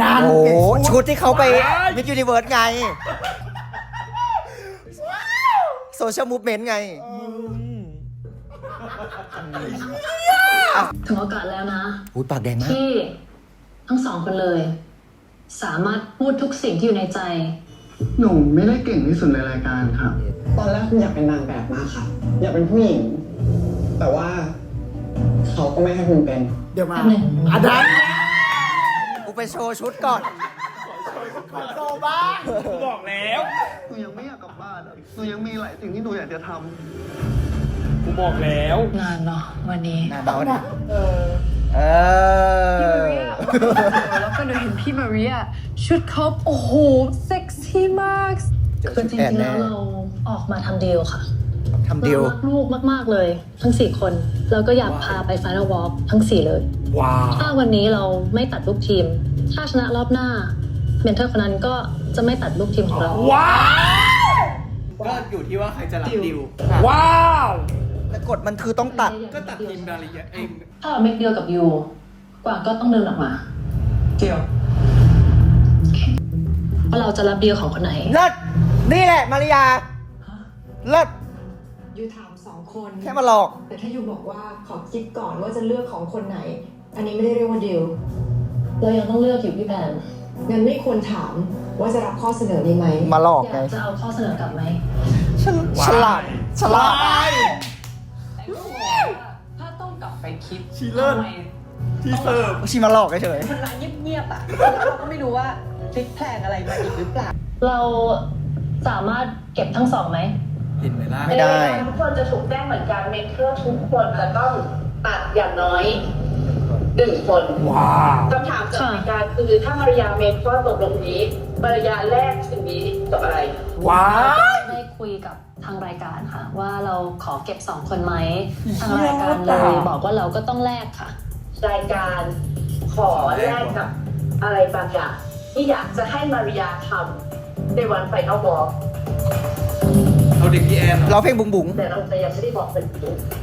นั่นโอ้เปลี่ยนชุดที่เขาไปมิ s ยูนิเวิร์สไง โซเชียลมูฟเมนต์ไง ถึงโอกาสแล้วนะ อุ้ยปากแดงมาก ที่ทั้งสองคนเลย สามารถพูดทุกสิ่งที่อยู่ในใจ หนูไม่ได้เก่งที่สุดในรายการครับ ตอนแรกผมอยากเป็นนางแบบมากค่ะ อยากเป็นผู้หญิง แต่ว่า เขาก็ไม่ให้ผมเป็น เดี๋ยวมาแป๊บหนึ่งอันนั้น กูไปโชว์ชุดก่อนโตบ้างบอกแล้ว หนูยังไม่อยากกลับบ้านอะหนูยังมีหลายสิ่งที่หนูอยากจะทกูบอกแล้ว นานเนาะวันนี้หน้าเบาดิเออ แล้วก็หนูเห็นพี่มาริยาชุดเขาโอ้โห เซ็กซี่มาก คือจริงๆแล้วเราออกมาทำดีลค่ะ ทำดีลเรารักลูกมาก ๆ เลย ทั้งสี่คนเราก็อยากพาไปฟ i น a l วอล์กทั้งสี่เลย ว้าว ถ้าวันนี้เราไม่ตัดลูกทีม ถ้าชนะรอบหน้า เมนเทอร์คนนั้นก็จะไม่ตัดลูกทีมของเรา ว้าวก็อยู่ที่ว่าใครจะรับดิว ว้าวแต่กฎมันคือต้องตัด ก็ตัดทีมดาริยะเองถ้าเราไม่เดียวกับยูกวางก็ต้องเดินออกมาำเกี่ยวว่าเราจะรับดีลของคนไหน เลิศนี่แหละมาริยา เลิศ ยูถามสองคนแค่มาหลอก แต่ถ้ายูบอกว่าขอคิดก่อนว่าจะเลือกของคนไหน อันนี้ไม่ได้เรียกว่าดิวเรายังต้องเลือกอยู่พี่แพนงั้นไม่ควรถามว่าจะรับข้อเสนอนี้ไหมมาหลอกอไงยากจะเอาข้อเสนอกลับไหมฉลฉลาดฉลาดถ้าต้องกลับไปคิดชีเลิศ ทำไมที่เสิร์ฟชิมาหลอกเฉยคนนั้นเงียบๆอะแล้วเราก็ไม่รู้ว่าพลิกแพลงอะไรมาอีกหรือเปล่า เราสามารถเก็บทั้งสองไหม เห็นไหมล่ะไม่ได้ ทุกคนจะถูกแจ้งเหมือนกันเมนเทอร์ทุกคนจะต้องตัดอย่างน้อยหนึ่งคนว้าวคำถามจากรายการคือถ้ามาริยาเมนข้อตกลงนี้มาริยาแรกสิ่งนี้กับอะไร ว้าวได้คุยกับทางรายการค่ะ ว่าเราขอเก็บสองคนไหมทางรายการเลยบอกว่าเราก็ต้องแลกค่ะ รายการขอแลกกับอะไรบางอย่างที่อยากจะให้มาริยาทำในวันไฟนอลวอล์ก เอาเด็กพี่แอนเหรอ เราเพลงบุ๋งบุ๋งแต่เราจะยังไม่ได้บอกเป็น